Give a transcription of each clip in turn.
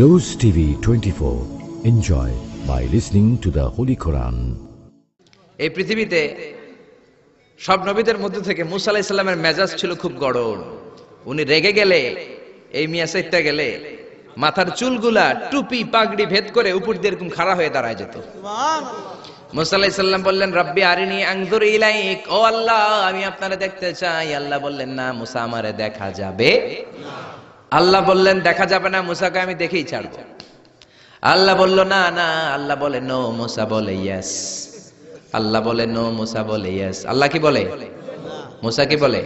Rose TV 24. Enjoy by listening to the Holy Quran. এই পৃথিবীতে সব নবীদের মধ্যে থেকে মুসা আলাহ ইসলামের মেজাজ ছিল খুব গড়ন উনি রেগে গেলে এই মিয়া সাইটটা গেলে মাথার চুলগুলা টুপি পাগড়ি ভেদ করে উপর দিয়ে এরকম খাড়া হয়ে দাঁড়ায় যেত। মুসা আলাহ বললেন রব্বি আরিনি আংদুর ইলাইক। ও আল্লাহ আমি আপনারে দেখতে চাই। আল্লাহ বললেন না মুসা আমারে দেখা যাবে আল্লাহ বললেন, দেখা যাবে না, মুসাকে আমি দেখেই ছাড়বো। আল্লাহ বলল, না না, আল্লাহ বলে নো মুসা বলে ইয়াস আল্লাহ বলে নো মুসা বলে ইয়েস আল্লাহ কি বলে? মুসা কি বলে?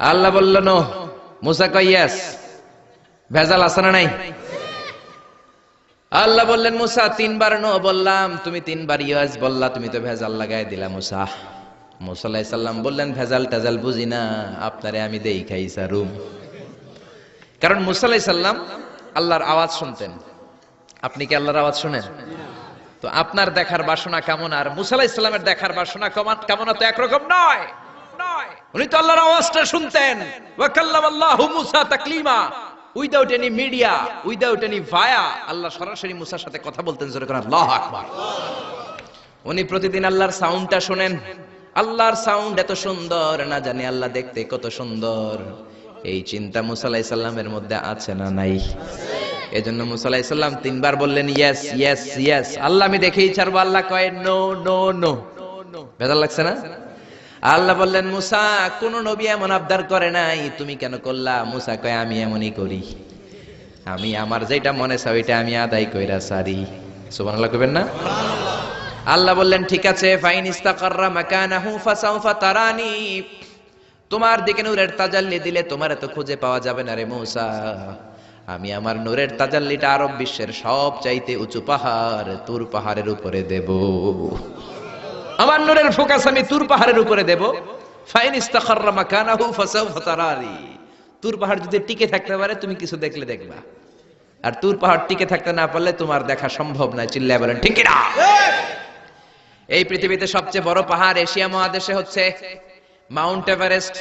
আল্লাহ বলল নো মুসা কয় ইয়েস ভেজাল আছে না নাই? আল্লাহ বললেন, মুসা, তিনবার নো বললাম। তুমি তিনবার ইয়াস বললা, তুমি তো ভেজাল লাগাই দিলা, মুসা। মুসা আলাইহিস সালাম বললেন ভেজাল টেজাল বুঝি না, আপনারে আমি দেই খাই সারুম কারণ মুসা আলাইহিস সালাম আল্লাহর আওয়াজ শুনতেন। আপনি কি আল্লাহর আওয়াজ শুনেন? তো আপনার দেখার বাসনা কেমন আর মুসা আলাইহিস সালামের দেখার বাসনা কেমন তো একরকম নয়। উনি তো আল্লাহর আওয়াজটা শুনতেন। Without any media, without any via, Allah সরাসরি মুসার সাথে কথা বলতেন জোরে আল্লাহু আকবার। উনি প্রতিদিন আল্লাহর সাউন্ডটা শোনেন। আল্লাহর সাউন্ড এত সুন্দর, না জানি আল্লাহ দেখতে কত সুন্দর। এই চিন্তা মুসা আলাইহিস সালামের মধ্যে আছে না নাই? এজন্য মুসা আলাইহিস সালাম তিনবার বললেন ইয়েস ইয়েস ইয়েস আল্লাহ আমি দেখেই ছাড়বো। আল্লাহ কয় নো নো নো বেজার লাগছে না? আল্লাহ বললেন, মুসা, কোন নবী এমন আবদার করে নাই। তুমি কেন করলা? মুসা কয়, আমি এমনই করি। আমি আমার যেটা মনে চাও, এটা আমি আদায় কইরা সারি। সুবহানাল্লাহ কইবেন না? আল্লাহ বললেন, ঠিক আছে, ফাইন ইস্তাকাররা মাকানাহু, ফাসাউফা তারানি। তোমার দিকে নূরের তাজাল্লি দিলে তোমার এত খুঁজে পাওয়া যাবে না রে মূসা। আমি আমার নূরের তাজাল্লিটা আরব বিশ্বের সব চাইতে উঁচু পাহাড় তুর পাহাড়ের উপরে দেব। আমার নূরের ফোকাস আমি তুর পাহাড়ের উপরে দেব। ফাইন মাকানাহু ফাসাউফা তারানি তুর পাহাড় যদি টিকে থাকতে পারে তুমি কিছু দেখলে দেখবা। আর তুর পাহাড় টিকে থাকতে না পারলে তোমার দেখা সম্ভব নয় চিল্লায় বলেন ঠিক না এই পৃথিবীতে সবচেয়ে বড় পাহাড় এশিয়া মহাদেশে হচ্ছে মাউন্ট এভারেস্ট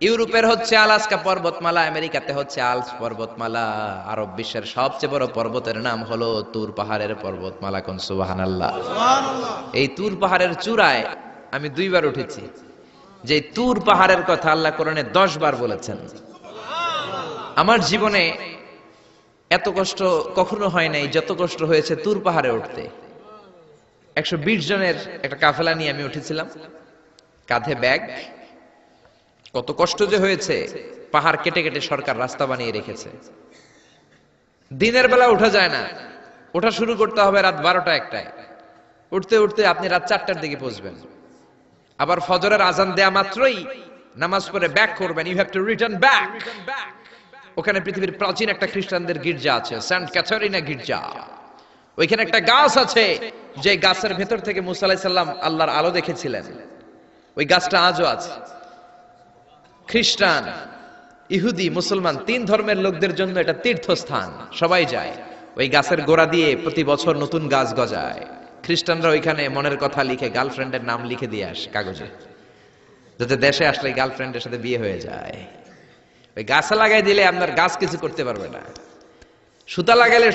ইউরোপের হচ্ছে আলাস্কা পর্বতমালা আমেরিকাতে হচ্ছে আলস পর্বতমালা। আরব বিশ্বের সবচেয়ে বড় পর্বতের নাম হলো তুর পাহাড়ের পর্বতমালা কোন সুবাহান আল্লাহ এই তুর পাহাড়ের চূড়ায় আমি দুইবার উঠেছি। যে তুর পাহাড়ের কথা আল্লাহ কোরআনে দশ বার বলেছেন আমার জীবনে এত কষ্ট কখনো হয় নাই যত কষ্ট হয়েছে তুর পাহাড়ে উঠতে। একশো বিশ জনের একটা কাফেলা নিয়ে আমি উঠেছিলাম। কাঁধে ব্যাগ কত কষ্ট যে হয়েছে, পাহাড় কেটে কেটে সরকার রাস্তা বানিয়ে রেখেছে। দিনের বেলা উঠা যায় না। ওঠা শুরু করতে হবে রাত বারোটা একটায়। উঠতে উঠতে আপনি রাত চারটার দিকে পৌঁছবেন। আবার ফজরের আজান দেয়া মাত্রই নামাজ পড়ে ব্যাক করবেন। You have to return back ওখানে পৃথিবীর প্রাচীন একটা খ্রিস্টানদের গির্জা আছে সেন্ট ক্যাথরিনা গির্জা। ওইখানে একটা গাছ আছে যে গাছের ভেতর থেকে মুসা আলাইহিস সাল্লাম আল্লাহর আলো দেখেছিলেন। ওই গাছটা আজও আছে। খ্রিস্টান, ইহুদি, মুসলমান, তিন ধর্মের লোকদের জন্য এটা তীর্থস্থান। সবাই যায়। ওই গাছের গোড়া দিয়ে প্রতি বছর নতুন গাছ গজায়। খ্রিস্টানরা ওইখানে মনের কথা লিখে গার্লফ্রেন্ডের নাম লিখে দিয়ে আসে কাগজে। যাতে দেশে আসলে গার্লফ্রেন্ডের সাথে বিয়ে হয়ে যায়। ওই গাছে লাগাই দিলে আপনার গাছ কিছু করতে পারবে না। সুতা লাগাইলে